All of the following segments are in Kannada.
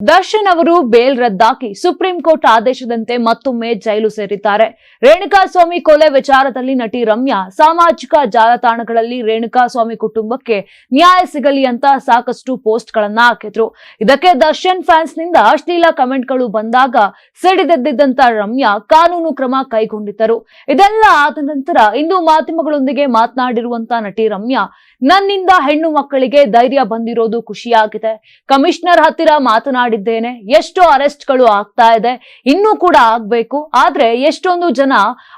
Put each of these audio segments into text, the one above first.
ದರ್ಶನ್ ಅವರು ಬೇಲ್ ರದ್ದಾಕಿ ಸುಪ್ರೀಂ ಕೋರ್ಟ್ ಆದೇಶದಂತೆ ಮತ್ತೊಮ್ಮೆ ಜೈಲು ಸೇರಿದ್ದಾರೆ. ರೇಣುಕಾಸ್ವಾಮಿ ಕೊಲೆ ವಿಚಾರದಲ್ಲಿ ನಟಿ ರಮ್ಯಾ ಸಾಮಾಜಿಕ ಜಾಲತಾಣಗಳಲ್ಲಿ ರೇಣುಕಾಸ್ವಾಮಿ ಕುಟುಂಬಕ್ಕೆ ನ್ಯಾಯ ಸಿಗಲಿ ಅಂತ ಸಾಕಷ್ಟು ಪೋಸ್ಟ್ ಗಳನ್ನ ಹಾಕಿದ್ರು. ಇದಕ್ಕೆ ದರ್ಶನ್ ಫ್ಯಾನ್ಸ್ನಿಂದ ಅಶ್ಲೀಲ ಕಮೆಂಟ್ಗಳು ಬಂದಾಗ ಸಿಡಿದೆದ್ದಿದ್ದಂತ ರಮ್ಯಾ ಕಾನೂನು ಕ್ರಮ ಕೈಗೊಂಡಿದ್ದರು. ಇದೆಲ್ಲ ಆದ ನಂತರ ಇಂದು ಮಾಧ್ಯಮಗಳೊಂದಿಗೆ ಮಾತನಾಡಿರುವಂತ ನಟಿ ರಮ್ಯಾ, ನನ್ನಿಂದ ಹೆಣ್ಣು ಮಕ್ಕಳಿಗೆ ಧೈರ್ಯ ಬಂದಿರೋದು ಖುಷಿಯಾಗಿದೆ. ಕಮಿಷನರ್ ಹತ್ತಿರ ಮಾತನಾಡಿದ್ದೇನೆ ಎಷ್ಟೋ ಅರೆಸ್ಟ್ಗಳು ಆಗ್ತಾ ಇದೆ. ಇನ್ನೂ ಕೂಡ ಆಗ್ಬೇಕು. ಆದ್ರೆ ಎಷ್ಟೊಂದು ಜನ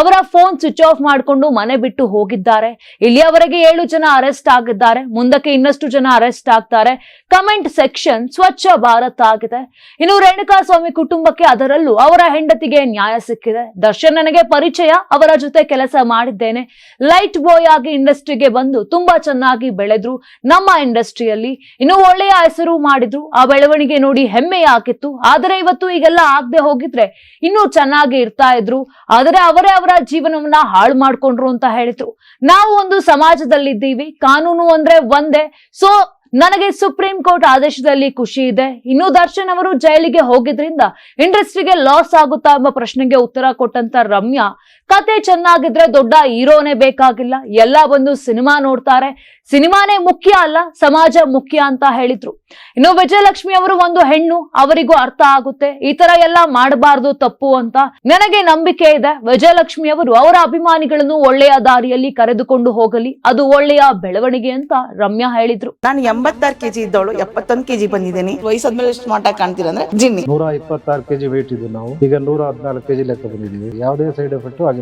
ಅವರ ಫೋನ್ ಸ್ವಿಚ್ ಆಫ್ ಮಾಡಿಕೊಂಡು ಮನೆ ಬಿಟ್ಟು ಹೋಗಿದ್ದಾರೆ. ಇಲ್ಲಿಯವರೆಗೆ ಏಳು ಜನ ಅರೆಸ್ಟ್ ಆಗಿದ್ದಾರೆ. ಮುಂದಕ್ಕೆ ಇನ್ನಷ್ಟು ಜನ ಅರೆಸ್ಟ್ ಆಗ್ತಾರೆ. ಕಮೆಂಟ್ ಸೆಕ್ಷನ್ ಸ್ವಚ್ಛ ಭಾರತ್ ಆಗಿದೆ. ಇನ್ನು ರೇಣುಕಾ ಸ್ವಾಮಿ ಕುಟುಂಬಕ್ಕೆ ಅದರಲ್ಲೂ ಅವರ ಹೆಂಡತಿಗೆ ನ್ಯಾಯ ಸಿಕ್ಕಿದೆ. ದರ್ಶನ್ ನನಗೆ ಪರಿಚಯ, ಅವರ ಜೊತೆ ಕೆಲಸ ಮಾಡಿದ್ದೇನೆ. ಲೈಟ್ ಬಾಯ್ ಆಗಿ ಇಂಡಸ್ಟ್ರಿಗೆ ಬಂದು ತುಂಬಾ ಚೆನ್ನಾಗಿ ಬೆಳೆದ್ರು. ನಮ್ಮ ಇಂಡಸ್ಟ್ರಿಯಲ್ಲಿ ಇನ್ನು ಒಳ್ಳೆಯ ಹೆಸರು ಮಾಡಿದ್ರು. ಆ ಬೆಳವಣಿಗೆ ನೋಡಿ ಹೆಮ್ಮೆ ಆಗಿತ್ತು ಆದರೆ ಇವತ್ತು ಈಗೆಲ್ಲ ಆಗದೆ ಹೋಗಿದ್ರೆ ಇನ್ನೂ ಚೆನ್ನಾಗಿ ಇರ್ತಾ ಇದ್ರು. ಆದರೆ ಅವರೇ ಅವರ ಜೀವನವನ್ನ ಹಾಳು ಮಾಡ್ಕೊಂಡ್ರು ಅಂತ ಹೇಳಿದ್ರು. ನಾವು ಒಂದು ಸಮಾಜದಲ್ಲಿದ್ದೀವಿ. ಕಾನೂನು ಅಂದ್ರೆ ಒಂದೇ. ಸೊ ನನಗೆ ಸುಪ್ರೀಂ ಕೋರ್ಟ್ ಆದೇಶದಲ್ಲಿ ಖುಷಿ ಇದೆ. ಇನ್ನು ದರ್ಶನ್ ಅವರು ಜೈಲಿಗೆ ಹೋಗಿದ್ರಿಂದ ಇಂಡಸ್ಟ್ರಿಗೆ ಲಾಸ್ ಆಗುತ್ತಾ ಎಂಬ ಪ್ರಶ್ನೆಗೆ ಉತ್ತರ ಕೊಟ್ಟಂತ ರಮ್ಯಾ ಕತೆ ಚೆನ್ನಾಗಿದ್ರೆ ದೊಡ್ಡ ಹೀರೋನೇ ಬೇಕಾಗಿಲ್ಲ. ಎಲ್ಲ ಬಂದು ಸಿನಿಮಾ ನೋಡ್ತಾರೆ. ಸಿನಿಮಾನೇ ಮುಖ್ಯ ಅಲ್ಲ ಸಮಾಜ ಮುಖ್ಯ ಅಂತ ಹೇಳಿದ್ರು. ಇನ್ನು ವಿಜಯಲಕ್ಷ್ಮಿ ಅವರು ಒಂದು ಹೆಣ್ಣು ಅವರಿಗೂ ಅರ್ಥ ಆಗುತ್ತೆ. ಈ ತರ ಎಲ್ಲ ಮಾಡಬಾರ್ದು ತಪ್ಪು ಅಂತ ನನಗೆ ನಂಬಿಕೆ ಇದೆ. ವಿಜಯಲಕ್ಷ್ಮಿ ಅವರು ಅವರ ಅಭಿಮಾನಿಗಳನ್ನು ಒಳ್ಳೆಯ ದಾರಿಯಲ್ಲಿ ಕರೆದುಕೊಂಡು ಹೋಗಲಿ ಅದು ಒಳ್ಳೆಯ ಬೆಳವಣಿಗೆ ಅಂತ ರಮ್ಯಾ ಹೇಳಿದ್ರು. ನಾನು ಎಂಬತ್ತಾರು ಕೆಜಿ ಇದ್ದವಳು ಎಪ್ಪತ್ತೊಂದು ಕೆಜಿ ಬಂದಿದ್ದೀನಿ. ವಯಸ್ಸಾದ್ಮೇಲೆ ಸ್ಮಾರ್ಟ್ ಆಗಿ ಕಾಣ್ತೀರಾ ಅಂದ್ರೆ ಜಿನ್ನಿ. ನೂರ ಇಪ್ಪತ್ತಾರು ಕೆಜಿ ವೇಟ್ ಇದ್ದು ನಾವು. ಈಗ ನೂರ ಹದಿನಾಲ್ಕು ಕೆಜಿ ಲೆಕ್ಕ ಬಂದಿದ್ದೀವಿ. ಯಾವುದೇ ಸೈಡ್ ಎಫೆಕ್ಟ್ ನಮಗೆ